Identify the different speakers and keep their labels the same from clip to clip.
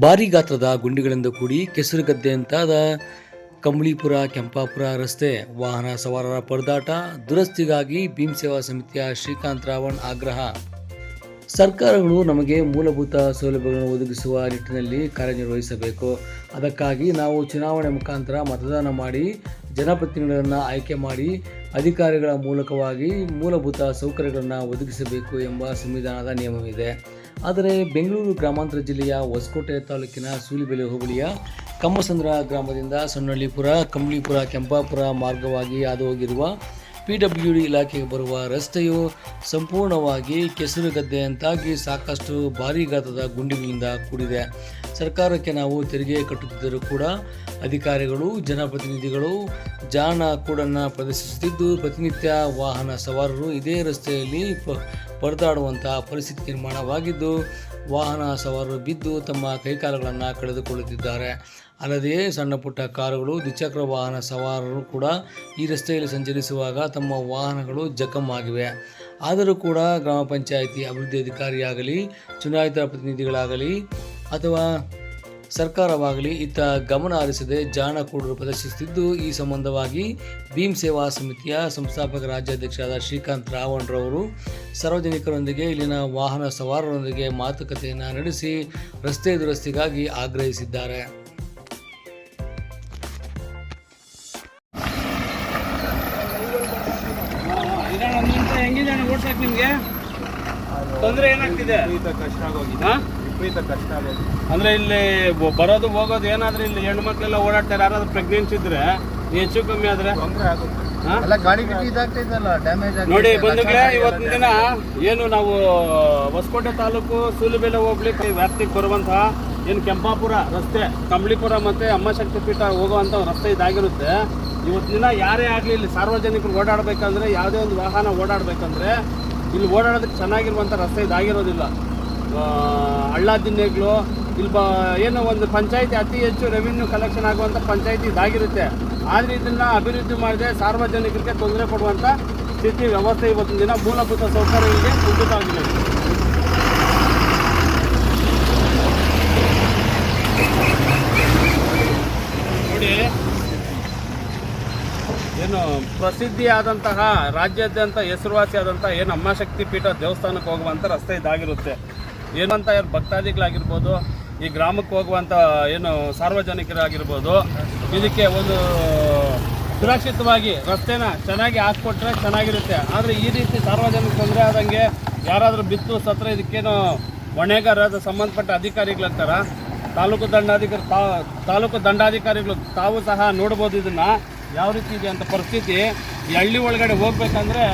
Speaker 1: ಭಾರಿ ಗಾತ್ರದ ಗುಂಡಿಗಳಿಂದ ಕೂಡಿ ಕೆಸರುಗದ್ದೆಯಂತಾದ ಕಂಬಳಿಪುರ, ಕೆಂಪಾಪುರ ರಸ್ತೆ, ವಾಹನ ಸವಾರರ ಪರದಾಟ, ದುರಸ್ತಿಗಾಗಿ ಭೀಮ್ ಸೇವಾ ಸಮಿತಿಯ ಶ್ರೀಕಾಂತ್ ರಾವಣ್ ಆಗ್ರಹ. ಸರ್ಕಾರಗಳು ನಮಗೆ ಮೂಲಭೂತ ಸೌಲಭ್ಯಗಳನ್ನು ಒದಗಿಸುವ ನಿಟ್ಟಿನಲ್ಲಿ ಕಾರ್ಯನಿರ್ವಹಿಸಬೇಕು. ಅದಕ್ಕಾಗಿ ನಾವು ಚುನಾವಣೆ ಮುಖಾಂತರ ಮತದಾನ ಮಾಡಿ, ಜನಪ್ರತಿನಿಧಿಗಳನ್ನು ಆಯ್ಕೆ ಮಾಡಿ, ಅಧಿಕಾರಿಗಳ ಮೂಲಕವಾಗಿ ಮೂಲಭೂತ ಸೌಕರ್ಯಗಳನ್ನು ಒದಗಿಸಬೇಕು ಎಂಬ ಸಂವಿಧಾನದ ನಿಯಮವಿದೆ. ಆದರೆ ಬೆಂಗಳೂರು ಗ್ರಾಮಾಂತರ ಜಿಲ್ಲೆಯ ಹೊಸಕೋಟೆ ತಾಲೂಕಿನ ಸೂಲಿಬೆಲೆ ಹೋಬಳಿಯ ಕಮ್ಮಸಂದ್ರ ಗ್ರಾಮದಿಂದ ಸೊನ್ನಳ್ಳಿಪುರ ಕಂಬಳಿಪುರ ಕೆಂಪಾಪುರ ಮಾರ್ಗವಾಗಿ ಹಾದು ಹೋಗಿರುವ ಪಿ ಡಬ್ಲ್ಯೂ ಡಿ ಇಲಾಖೆಗೆ ಬರುವ ರಸ್ತೆಯು ಸಂಪೂರ್ಣವಾಗಿ ಕೆಸರು ಗದ್ದೆಯಂತಾಗಿ ಸಾಕಷ್ಟು ಭಾರೀ ಗಾತ್ರದ ಗುಂಡಿಗಳಿಂದ ಕೂಡಿದೆ. ಸರ್ಕಾರಕ್ಕೆ ನಾವು ತೆರಿಗೆ ಕಟ್ಟುತ್ತಿದ್ದರೂ ಕೂಡ ಅಧಿಕಾರಿಗಳು, ಜನಪ್ರತಿನಿಧಿಗಳು ಜಾಣ ಕೂಡನ್ನು ಪ್ರದರ್ಶಿಸುತ್ತಿದ್ದು, ಪ್ರತಿನಿತ್ಯ ವಾಹನ ಸವಾರರು ಇದೇ ರಸ್ತೆಯಲ್ಲಿ ಪ ಪರದಾಡುವಂಥ ಪರಿಸ್ಥಿತಿ ನಿರ್ಮಾಣವಾಗಿದ್ದು, ವಾಹನ ಸವಾರರು ಬಿದ್ದು ತಮ್ಮ ಕೈಕಾಲುಗಳನ್ನು ಕಳೆದುಕೊಳ್ಳುತ್ತಿದ್ದಾರೆ. ಅಲ್ಲದೆ ಸಣ್ಣ ಪುಟ್ಟ ಕಾರುಗಳು, ದ್ವಿಚಕ್ರ ವಾಹನ ಸವಾರರು ಕೂಡ ಈ ರಸ್ತೆಯಲ್ಲಿ ಸಂಚರಿಸುವಾಗ ತಮ್ಮ ವಾಹನಗಳು ಜಖಮ್ಮಾಗಿವೆ ಆದರೂ ಕೂಡ ಗ್ರಾಮ ಪಂಚಾಯಿತಿ ಅಭಿವೃದ್ಧಿ ಅಧಿಕಾರಿಯಾಗಲಿ, ಚುನಾಯಿತ ಪ್ರತಿನಿಧಿಗಳಾಗಲಿ ಅಥವಾ ಸರ್ಕಾರವಾಗಲಿ ಇತ್ತ ಗಮನ ಹರಿಸದೆ ಜಾಣ ಕೂಡರು ಪ್ರದರ್ಶಿಸುತ್ತಿದ್ದು ಈ ಸಂಬಂಧವಾಗಿ ಭೀಮ್ ಸೇವಾ ಸಮಿತಿಯ ಸಂಸ್ಥಾಪಕ ರಾಜ್ಯಾಧ್ಯಕ್ಷರಾದ ಶ್ರೀಕಾಂತ್ ರಾವಣ್ರವರು ಸಾರ್ವಜನಿಕರೊಂದಿಗೆ ಇಲ್ಲಿನ ವಾಹನ ಸವಾರರೊಂದಿಗೆ ಮಾತುಕತೆಯನ್ನು ನಡೆಸಿ ರಸ್ತೆ ದುರಸ್ತಿಗಾಗಿ ಆಗ್ರಹಿಸಿದ್ದಾರೆ.
Speaker 2: ನಿಮ್ಗೆ? ತೊಂದರೆ ಏನಾಗ್ತಿದೆ?
Speaker 3: ಕಷ್ಟ ಆಗೋಗಿದೆ? ವಿಪರೀತ ಕಷ್ಟ
Speaker 2: ಅಂದ್ರೆ ಇಲ್ಲಿ ಬರೋದು ಹೋಗೋದು ಏನಾದ್ರೆ ಇಲ್ಲಿ ಹೆಣ್ಣು ಮಕ್ಕಳೆಲ್ಲ ಓಡಾಡ್ತಾರೆ ಯಾರಾದ್ರೂ ಪ್ರೆಗ್ನೆನ್ಸಿ ಇದ್ರೆ ಹೆಚ್ಚು ಕಮ್ಮಿ ಆದ್ರೆ?
Speaker 3: ತೊಂದರೆ ಆಗುತ್ತೆ. ಗಾಡಿ ಡ್ಯಾಮೇಜ್
Speaker 2: ನೋಡಿ ಬಂಧುಗಳೇ ಇವತ್ತಿನ ದಿನ ಏನು ನಾವು ಹೊಸಕೋಟೆ ತಾಲೂಕು ಸೂಲಿಬೆಲೆ ಹೋಗ್ಲಿ ವ್ಯಾಪ್ತಿಗೆ ಬರುವಂತಹ ಏನು ಕೆಂಪಾಪುರ ರಸ್ತೆ ಕಂಬಳಿಪುರ ಮತ್ತೆ ಅಮ್ಮಶಕ್ತಿ ಪೀಠ ಹೋಗುವಂತ ರಸ್ತೆ ಇದಾಗಿರುತ್ತೆ. ಇವತ್ತಿನ ದಿನ ಯಾರೇ ಆಗಲಿ ಇಲ್ಲಿ ಸಾರ್ವಜನಿಕರು ಓಡಾಡಬೇಕಂದ್ರೆ ಯಾವುದೇ ಒಂದು ವಾಹನ ಓಡಾಡಬೇಕಂದ್ರೆ ಇಲ್ಲಿ ಓಡಾಡೋದಕ್ಕೆ ಚೆನ್ನಾಗಿರುವಂಥ ರಸ್ತೆ ಇದಾಗಿರೋದಿಲ್ಲ. ಹಳ್ಳ ದಿನ್ನೆಗಳು ಇಲ್ಲಿ ಬ ಏನೋ ಒಂದು ಪಂಚಾಯತಿ ಅತಿ ಹೆಚ್ಚು ರೆವಿನ್ಯೂ ಕಲೆಕ್ಷನ್ ಆಗುವಂಥ ಪಂಚಾಯತಿ ಇದಾಗಿರುತ್ತೆ. ಆದರೆ ಇದನ್ನು ಅಭಿವೃದ್ಧಿ ಮಾಡದೆ ಸಾರ್ವಜನಿಕರಿಗೆ ತೊಂದರೆ ಕೊಡುವಂಥ ಸ್ಥಿತಿ ವ್ಯವಸ್ಥೆ ಇವತ್ತಿನ ದಿನ ಮೂಲಭೂತ ಸೌಕರ್ಯಗಳಿಗೆ ಕುಂಠಿತವಾಗಿದೆ. ನೋಡಿ, ಏನು ಪ್ರಸಿದ್ಧಿಯಾದಂತಹ ರಾಜ್ಯಾದ್ಯಂತ ಹೆಸರುವಾಸಿಯಾದಂಥ ಏನು ಅಮ್ಮಶಕ್ತಿ ಪೀಠ ದೇವಸ್ಥಾನಕ್ಕೆ ಹೋಗುವಂಥ ರಸ್ತೆ ಇದಾಗಿರುತ್ತೆ. ಏನಂತ ಯಾರು ಭಕ್ತಾದಿಗಳಾಗಿರ್ಬೋದು, ಈ ಗ್ರಾಮಕ್ಕೆ ಹೋಗುವಂಥ ಏನು ಸಾರ್ವಜನಿಕರಾಗಿರ್ಬೋದು, ಇದಕ್ಕೆ ಒಂದು ಸುರಕ್ಷಿತವಾಗಿ ರಸ್ತೆನ ಚೆನ್ನಾಗಿ ಹಾಕ್ಕೊಟ್ರೆ ಚೆನ್ನಾಗಿರುತ್ತೆ. ಆದರೆ ಈ ರೀತಿ ಸಾರ್ವಜನಿಕ ತೊಂದರೆ ಆದಂಗೆ ಯಾರಾದರೂ ಬಿತ್ತು ಸತ್ರ ಇದಕ್ಕೇನು ಹೊಣೆಗಾರರಾದ ಸಂಬಂಧಪಟ್ಟ ಅಧಿಕಾರಿಗಳಂತಾರ, ತಾಲೂಕು ದಂಡಾಧಿಕಾರಿ ತಾಲೂಕು ದಂಡಾಧಿಕಾರಿಗಳು ತಾವು ಸಹ ನೋಡ್ಬೋದು ಇದನ್ನು, ಯಾವ ರೀತಿ ಇದೆ ಅಂತ ಪರಿಸ್ಥಿತಿ. ಈ ಹಳ್ಳಿ ಒಳಗಡೆ ಹೋಗ್ಬೇಕಂದ್ರೆ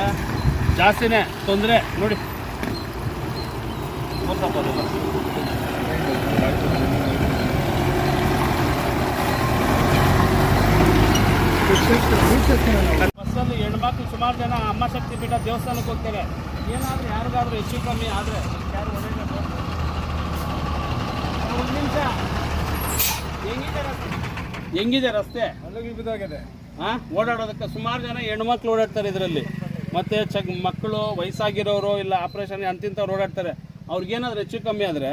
Speaker 2: ಜಾಸ್ತಿನೇ ತೊಂದರೆ. ನೋಡಿ. ಬಸ್ಸಲ್ಲಿ ಹೆಣ್ಮಕ್ಳು ಸುಮಾರು ಜನ ಅಮ್ಮ ಶಕ್ತಿ ಪೀಠ ದೇವಸ್ಥಾನಕ್ಕೆ ಹೋಗ್ತಾರೆ ಏನಾದರೂ ಯಾರಿಗಾದ್ರೂ ಹೆಚ್ಚು ಕಮ್ಮಿ ಆದರೆ ಯಾರು ಒಂದು ನಿಮಿಷ. ಹೆಂಗಿದೆ ರಸ್ತೆ? ಹೆಂಗಿದೆ ರಸ್ತೆ?
Speaker 3: ಬಿದ್ದಾಗಿದೆ.
Speaker 2: ಹಾಂ ಹಾ ಓಡಾಡೋದಕ್ಕೆ ಸುಮಾರು ಜನ ಹೆಣ್ಮಕ್ಳು ಓಡಾಡ್ತಾರೆ ಇದರಲ್ಲಿ. ಮತ್ತೆ ಚಕ್ ಮಕ್ಕಳು ವಯಸ್ಸಾಗಿರೋರು ಇಲ್ಲ ಆಪರೇಷನ್ ಅಂತಿಂಥವ್ರು ಓಡಾಡ್ತಾರೆ. ಅವ್ರಿಗೇನಾದ್ರು ಹೆಚ್ಚು ಕಮ್ಮಿ ಆದರೆ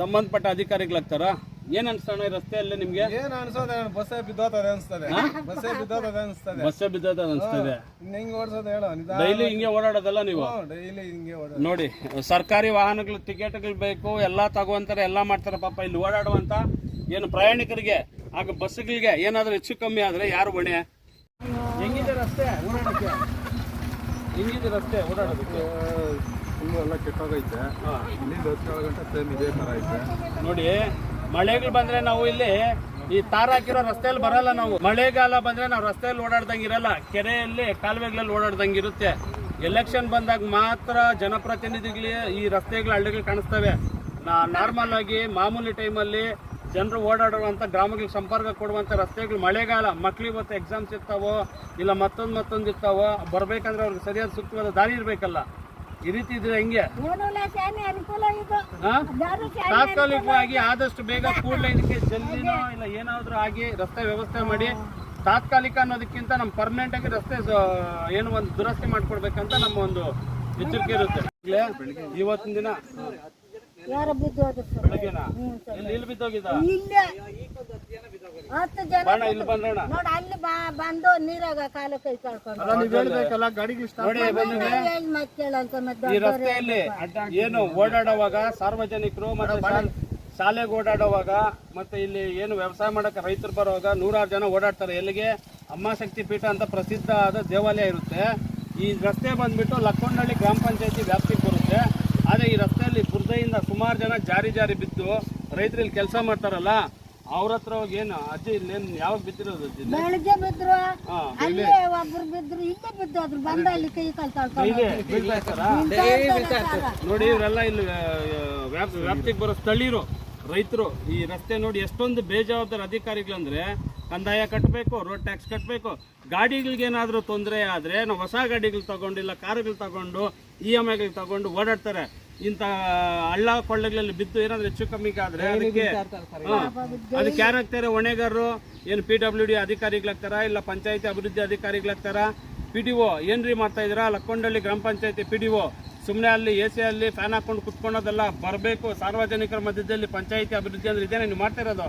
Speaker 2: ಸಂಬಂಧಪಟ್ಟ ಅಧಿಕಾರಿಗಳಾಗ್ತಾರ ಏನು ಅನ್ಸೋಣ ರಸ್ತೆಯಲ್ಲಿ ನಿಮ್ಗೆ?
Speaker 3: ಏನ್ ಅನ್ಸೋದೆ ಬಸ್ಸೇ ಬಿದ್ದೋತದೆ ಅನ್ಸ್ತದೆ. ಬಸ್ಸೇ ಬಿದ್ದೋತದೆ ಅನ್ಸ್ತದೆ.
Speaker 2: ಬಸ್ಸೇ ಬಿದ್ದೋತದ ಅನಿಸ್ತದೆ.
Speaker 3: ಹೆಂಗ್ ಓಡ್ಸೋದು ಹೇಳೋ
Speaker 2: ಡೈಲಿ ಹಿಂಗೆ ಓಡಾಡೋದಲ್ಲ ನೀವು?
Speaker 3: ಡೈಲಿ ಹಿಂಗೆ ಓಡಾಡ
Speaker 2: ನೋಡಿ ಸರ್ಕಾರಿ ವಾಹನಗಳು ಟಿಕೆಟ್ಗಳು ಬೇಕು ಎಲ್ಲ ತಗೋಂತಾರೆ ಎಲ್ಲ ಮಾಡ್ತಾರೆ ಪಾಪ. ಇಲ್ಲಿ ಓಡಾಡುವಂತ ಏನು ಪ್ರಯಾಣಿಕರಿಗೆ ಆಗ ಬಸ್ಗಳಿಗೆ ಏನಾದ್ರೂ ಹೆಚ್ಚು ಕಮ್ಮಿ ಆದ್ರೆ ಯಾರು ಹೊಣೆ? ಹೆಂಗಿದೆ ರಸ್ತೆ ಓಡಾಡಕ್ಕೆ? ಹೆಂಗಿದೆ ರಸ್ತೆ ಓಡಾಡೋದಕ್ಕೆ?
Speaker 3: ಫುಲ್ಲು ಎಲ್ಲ ಕೆಟ್ಟೋಗೈತೆ. ಇಲ್ಲಿಂದ ಹತ್ತು ಗಂಟೆ ಸೇಮ್ ಇದೇ ಥರ ಐತೆ.
Speaker 2: ನೋಡಿ ಮಳೆಗಳು ಬಂದರೆ ನಾವು ಇಲ್ಲಿ ಈ ತಾರ ಹಾಕಿರೋ ರಸ್ತೆಯಲ್ಲಿ ಬರಲ್ಲ ನಾವು. ಮಳೆಗಾಲ ಬಂದ್ರೆ ನಾವು ರಸ್ತೆಯಲ್ಲಿ ಓಡಾಡ್ದಂಗೆ ಇರಲ್ಲ. ಕೆರೆಯಲ್ಲಿ ಕಾಲುವೆಗಳಲ್ಲಿ ಓಡಾಡ್ದಂಗೆ ಇರುತ್ತೆ. ಎಲೆಕ್ಷನ್ ಬಂದಾಗ ಮಾತ್ರ ಜನಪ್ರತಿನಿಧಿಗಳು ಈ ರಸ್ತೆಗಳು ಹಳ್ಳಿಗಳು ಕಾಣಿಸ್ತವೆ. ನಾರ್ಮಲ್ ಆಗಿ ಮಾಮೂಲಿ ಟೈಮಲ್ಲಿ ಜನರು ಓಡಾಡುವಂಥ ಗ್ರಾಮಗಳಿಗೆ ಸಂಪರ್ಕ ಕೊಡುವಂಥ ರಸ್ತೆಗಳು ಮಳೆಗಾಲ. ಮಕ್ಳಿಗೆ ಇವತ್ತು ಎಕ್ಸಾಮ್ಸ್ ಇರ್ತಾವೋ ಇಲ್ಲ ಮತ್ತೊಂದು ಮತ್ತೊಂದು ಇರ್ತಾವೋ ಬರಬೇಕಂದ್ರೆ ಅವ್ರಿಗೆ ಸರಿಯಾದ ಸೂಕ್ತವಾದ ದಾರಿ ಇರಬೇಕಲ್ಲ. ಈ ರೀತಿ ಇದ್ರೆ ಹೆಂಗೆ? ತಾತ್ಕಾಲಿಕವಾಗಿ ಆದಷ್ಟು ಬೇಗ ಕೂಡಲೇ ಇದಕ್ಕೆ ಜಲ್ಲಿನೋ ಇಲ್ಲ ಏನಾದ್ರೂ ಆಗಿ ರಸ್ತೆ ವ್ಯವಸ್ಥೆ ಮಾಡಿ ತಾತ್ಕಾಲಿಕ ಅನ್ನೋದಕ್ಕಿಂತ ನಮ್ಮ ಪರ್ಮನೆಂಟ್ ಆಗಿ ರಸ್ತೆ ಏನು ಒಂದು ದುರಸ್ತಿ ಮಾಡ್ಕೊಡ್ಬೇಕಂತ ನಮ್ಮ ಒಂದು ಎಚ್ಚರಿಕೆ ಇರುತ್ತೆ. ಇವತ್ತಿನ ದಿನ
Speaker 4: ಯಾರೋ ಬಿದ್ದು ಹೋದ್ರು ಸರ್?
Speaker 2: ಬೆಳಗ್ಗೆನ?
Speaker 4: ಹ್ಞೂ ಸರ್.
Speaker 2: ಇಲ್ಲಿ ಇಲ್ಲಿ ಬಿದ್ದೋಗಿದ್ದ?
Speaker 4: ಇಲ್ಲೇ. ಹತ್ತು ಜನ
Speaker 2: ಬಣ್ಣ ಇಲ್ಲಿ ಬಂದ್ರಣ
Speaker 4: ನೋಡಿ ಅಲ್ಲಿ ಬಾ ಬಂದು ನೀರಾಗ ಕಾಲು ಕೈ ಕಳ್ಕೊಂಡು.
Speaker 3: ನೀವ್ ಹೇಳ್ಬೇಕಲ್ಲ ಗಾಡಿಗೆ ಇಷ್ಟ
Speaker 2: ನೋಡಿ ಬಂದಿದೆ
Speaker 4: ಹೇಳ್ ಮತ್ತ್ ಕೇಳಂತ ಮತ್ತೆ
Speaker 2: ಈ ರಸ್ತೆಯಲ್ಲಿ ಏನು ಓಡಾಡುವಾಗ ಸಾರ್ವಜನಿಕರು ಮತ್ತೆ ಶಾಲ್- ಶಾಲೆಗೆ ಓಡಾಡುವಾಗ ಮತ್ತೆ ಇಲ್ಲಿ ಏನು ವ್ಯವಸಾಯ ಮಾಡಕ್ಕೆ ರೈತರು ಬರುವಾಗ ನೂರಾರು ಜನ ಓಡಾಡ್ತಾರೆ. ಎಲ್ಲಿಗೆ? ಅಮ್ಮ ಶಕ್ತಿ ಪೀಠ ಅಂತ ಪ್ರಸಿದ್ಧ ಆದ ದೇವಾಲಯ ಇರುತ್ತೆ. ಈ ರಸ್ತೆ ಬಂದ್ಬಿಟ್ಟು ಲಕ್ಕೊಂಡಳ್ಳಿ ಗ್ರಾಮ ಪಂಚಾಯತಿ ವ್ಯಾಪ್ತಿಗೆ ಬರುತ್ತೆ. ಆದರೆ ಈ ರಸ್ತೆಯಲ್ಲಿ ಬುರ್ದೆಯಿಂದ ಸುಮಾರು ಜನ ಜಾರಿ ಜಾರಿ ಬಿದ್ದು ರೈತರು ಇಲ್ಲಿ ಕೆಲಸ ಮಾಡ್ತಾರಲ್ಲ ಅವ್ರ ಹತ್ರ ಹೋಗಿ ಏನು ಅಜ್ಜಿ ಇಲ್ಲಿ ಏನು ಯಾವಾಗ ಬಿದ್ದಿರೋದು ಅಜ್ಜಿ?
Speaker 4: ಬೆಳಿಗ್ಗೆ ಬಿದ್ರು ಅಲ್ಲೇ ಒಬ್ರು ಬಿದ್ರು ಇಲ್ಲೇ ಅದ್ರ ಬಂದ ಅಲ್ಲಿ ಕೈ ಕಾಲು ಕಳ್ಕೊಂಡು
Speaker 2: ಬೀಳ್ತಾ ಇರ್ತಾರಾ? ನೋಡಿ ಇವರೆಲ್ಲ ಇಲ್ಲಿ ವ್ಯಾಪ್- ವ್ಯಾಪ್ತಿಗೆ ಬರೋ ಸ್ಥಳೀಯರು ರೈತರು ಈ ರಸ್ತೆ ನೋಡಿ ಎಷ್ಟೊಂದು ಬೇಜವಾಬ್ದಾರಿ ಅಧಿಕಾರಿಗಳಂದ್ರೆ ಕಂದಾಯ ಕಟ್ಟಬೇಕು ರೋಡ್ ಟ್ಯಾಕ್ಸ್ ಕಟ್ಟಬೇಕು ಗಾಡಿಗಳಿಗೆ ಏನಾದರೂ ತೊಂದರೆ ಆದರೆ ನಾವು ಹೊಸ ಗಾಡಿಗಳು ತಗೊಂಡು ಇಲ್ಲ ಕಾರುಗಳು ತಗೊಂಡು ಇ ಎಂ ಐಗಳಿಗೆ ತಗೊಂಡು ಓಡಾಡ್ತಾರೆ. ಇಂಥ ಹಳ್ಳ ಕೊಳ್ಳಗಳಲ್ಲಿ ಬಿದ್ದು ಏನಾದ್ರೂ ಹೆಚ್ಚು ಕಮ್ಮಿ ಆದ್ರೆ ಅದಕ್ಕೆ. ಅದಕ್ಕೆ ಯಾರಾಗ್ತಾರೆ ಹೊಣೆಗಾರರು ಏನು ಪಿ ಡಬ್ಲ್ಯೂ ಡಿ ಅಧಿಕಾರಿಗಳಾಗ್ತಾರ ಇಲ್ಲ ಪಂಚಾಯತಿ ಅಭಿವೃದ್ಧಿ ಅಧಿಕಾರಿಗಳಾಗ್ತಾರ? ಪಿ ಡಿ ಒ ಏನ್ರಿ ಮಾಡ್ತಾ ಇದ್ದೀರಾ? ಲಕ್ಕೊಂಡಳ್ಳಿ ಗ್ರಾಮ ಪಂಚಾಯತಿ ಪಿ ಡಿ ಒ ಸುಮ್ಮನೆ ಅಲ್ಲಿ ಎ ಸಿ ಅಲ್ಲಿ ಫ್ಯಾನ್ ಹಾಕೊಂಡು ಕುತ್ಕೊಳೋದೆಲ್ಲ ಬರಬೇಕು ಸಾರ್ವಜನಿಕರ ಮಧ್ಯದಲ್ಲಿ ಪಂಚಾಯತಿ ಅಭಿವೃದ್ಧಿ ಅಂದ್ರೆ ಇದೇನೇ ನೀವು ಮಾಡ್ತಾ ಇರೋದು.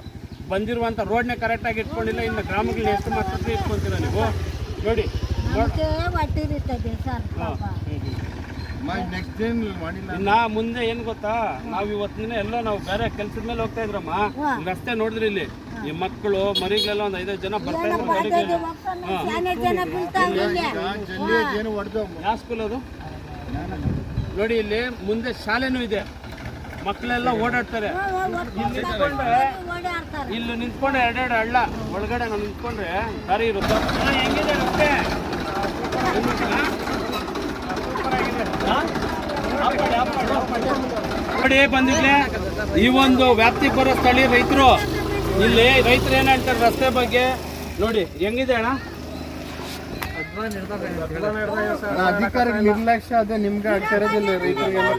Speaker 2: ಬಂದಿರುವಂಥ ರೋಡ್ನೇ ಕರೆಕ್ಟಾಗಿ ಇಟ್ಕೊಂಡಿಲ್ಲ ಇನ್ನು ಗ್ರಾಮಗಳನ್ನ ಎಷ್ಟು ಮಾತ್ರ ಇಟ್ಕೊಂತೀರ ನೀವು? ನೋಡಿ
Speaker 4: ಸರ್
Speaker 2: ಇನ್ನ ಮುಂದೆ ಏನ್ ಗೊತ್ತಾ? ನಾವ್ ಇವತ್ತಿನ ಎಲ್ಲ ನಾವು ಬೇರೆ ಕೆಲ್ಸದ ಮೇಲೆ ಹೋಗ್ತಾ ಇದ್ರಮ್ಮ. ರಸ್ತೆ ನೋಡಿದ್ರಿ ಇಲ್ಲಿ. ಈ ಮಕ್ಕಳು ಮರಿಗಳೆಲ್ಲ ಒಂದ್ ಐದೈದು ಜನ ಬರ್ತಾ ಇದ್ರು ಯಾವ ಸ್ಕೂಲ್ ಅದು? ನೋಡಿ ಇಲ್ಲಿ ಮುಂದೆ ಶಾಲೆನೂ ಇದೆ. ಮಕ್ಕಳೆಲ್ಲ ಓಡಾಡ್ತಾರೆ. ಇಲ್ಲಿ ನಿಂತ್ಕೊಂಡ್ರೆ ಇಲ್ಲಿ ನಿಂತ್ಕೊಂಡ್ರೆ ಎರಡೆರಡು ಹಳ್ಳ. ಒಳಗಡೆ ನಾವು ನಿಂತ್ಕೊಂಡ್ರೆ ದಾರಿ ಇರುತ್ತೆ. ಹೆಂಗಿದೆ ರಸ್ತೆ? ನೋಡಿ ಬಂದಿದ್ಲೆ. ಈ ಒಂದು ವ್ಯಾಪ್ತಿ ಬರೋ ಸ್ಥಳೀಯ ರೈತರು ಇಲ್ಲಿ ರೈತರು ಏನ್ ಹೇಳ್ತಾರೆ ರಸ್ತೆ ಬಗ್ಗೆ? ನೋಡಿ ಹೆಂಗಿದೆ ಅಣ್ಣ?
Speaker 3: ಅಧಿಕಾರಿಗಳ ನಿರ್ಲಕ್ಷ್ಯ ಅದೇ ನಿಮ್ಗೆ ಆಗ್ತಾ ಇರೋದಿಲ್ಲ ರೈತರಿಗೆಲ್ಲ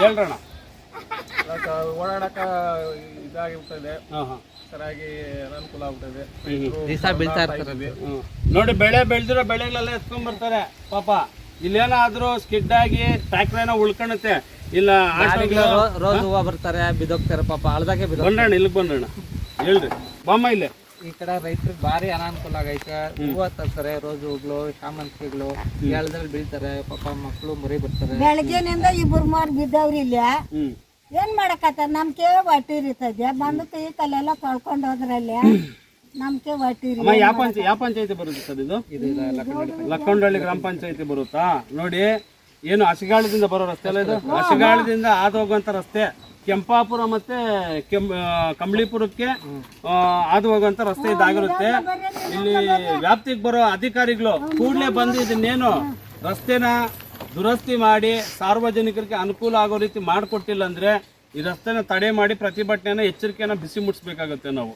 Speaker 2: ಹೇಳ್ರಣ್ಣ
Speaker 3: ಓಡಾಡಕ
Speaker 2: ಹಾ
Speaker 3: ಸರಿಯಾಗಿ ಅನಾನುಕೂಲ ಆಗ್ತದೆ
Speaker 2: ಹ್ಮ್. ನೋಡಿ ಬೆಳೆ ಬೆಳೆದಿರೋ ಬೆಳೆಗಳೆಲ್ಲ ಎತ್ಕೊಂಡ್ ಬರ್ತಾರೆ ಪಾಪ. ಇಲ್ಲೇನಾದ್ರೂ ಸ್ಕಿಡ್ ಆಗಿ ಟ್ರ್ಯಾಕ್ಟರ್ ಏನೋ ಉಳ್ಕೊಳುತ್ತೆ ಇಲ್ಲ ರೋಸ್
Speaker 5: ರೋಜ್ ಹೂವ ಬರ್ತಾರೆ ಬಿದೋಗ್ತಾರೆ ಪಾಪ ಅಳ್ದಾಗೆ
Speaker 2: ಬಂದಣ್ಣ ಇಲ್ಲಿಗೆ ಬಂದ್ರಣ್ಣ ಹೇಳ್ರಿ. ಬಾಮ್ಮ ಇಲ್ಲ.
Speaker 5: ಈ ಕಡೆ ರೈತರಿಗೆ ಭಾರಿ ಅನಾನುಕೂಲ ಆಗೈತೆ. ಹೂವ ತರ್ತಾರೆ ರೋಜ್ ಹೂಗಳು ಶಾಮಂತಿಗಳು ಎಳ್ದಲ್ಲಿ ಬೀಳ್ತಾರೆ ಪಾಪ ಮಕ್ಕಳು ಮರಿ ಬರ್ತಾರೆ
Speaker 4: ಬೆಳಗ್ಗೆನಿಂದ ಇಬ್ಬರು ಮಾರ್ ಬಿದ್ದವ್ರಿ ಇಲ್ಲ.
Speaker 2: ಹ್ಮ್.
Speaker 4: ಏನ್ ಮಾಡಕತ್ತ ನಮ್ಗೆ ಹೊಟ್ಟಿರ್ತದೆ ಬಂದು ಕೈ ಕಲ್ಲೆಲ್ಲ ತೊಳ್ಕೊಂಡು ಹೋದ್ರಲ್ಲಿ. ನಮ್ಗೆ ಹೊಟ್ಟಿರಿ
Speaker 2: ಅಮ್ಮ ಯಾವ ಪಂಚಾಯ ಯಾವ ಪಂಚಾಯತಿ ಬರುತ್ತೆ ಸರ್ ಇದು? ಲಕ್ಕೊಂಡಳ್ಳಿ ಗ್ರಾಮ ಪಂಚಾಯತಿ ಬರುತ್ತಾ? ನೋಡಿ ಏನು ಹಸಿಗಾಳದಿಂದ ಬರೋ ರಸ್ತೆ ಅಲ್ಲ ಇದು? ಹಸಿಗಾಳದಿಂದ ಹಾದು ಹೋಗುವಂತ ರಸ್ತೆ. ಕೆಂಪಾಪುರ ಮತ್ತೆ ಕೆಂ ಕಂಬಳಿಪುರಕ್ಕೆ ಆದು ಹಾದು ಹೋಗುವಂತ ರಸ್ತೆ ಇದಾಗಿರುತ್ತೆ. ಇಲ್ಲಿ ವ್ಯಾಪ್ತಿಗೆ ಬರೋ ಅಧಿಕಾರಿಗಳು ಕೂಡಲೇ ಬಂದು ಇದನ್ನೇನು ರಸ್ತೆನ ದುರಸ್ತಿ ಮಾಡಿ ಸಾರ್ವಜನಿಕರಿಗೆ ಅನುಕೂಲ ಆಗೋ ರೀತಿ ಮಾಡಿಕೊಟ್ಟಿಲ್ಲ ಅಂದ್ರೆ ಈ ರಸ್ತೆನ ತಡೆ ಮಾಡಿ ಪ್ರತಿಭಟನೆ ಎಚ್ಚರಿಕೆಯನ್ನು ಬಿಸಿ ಮುಟ್ಟಿಸ್ಬೇಕಾಗುತ್ತೆ ನಾವು.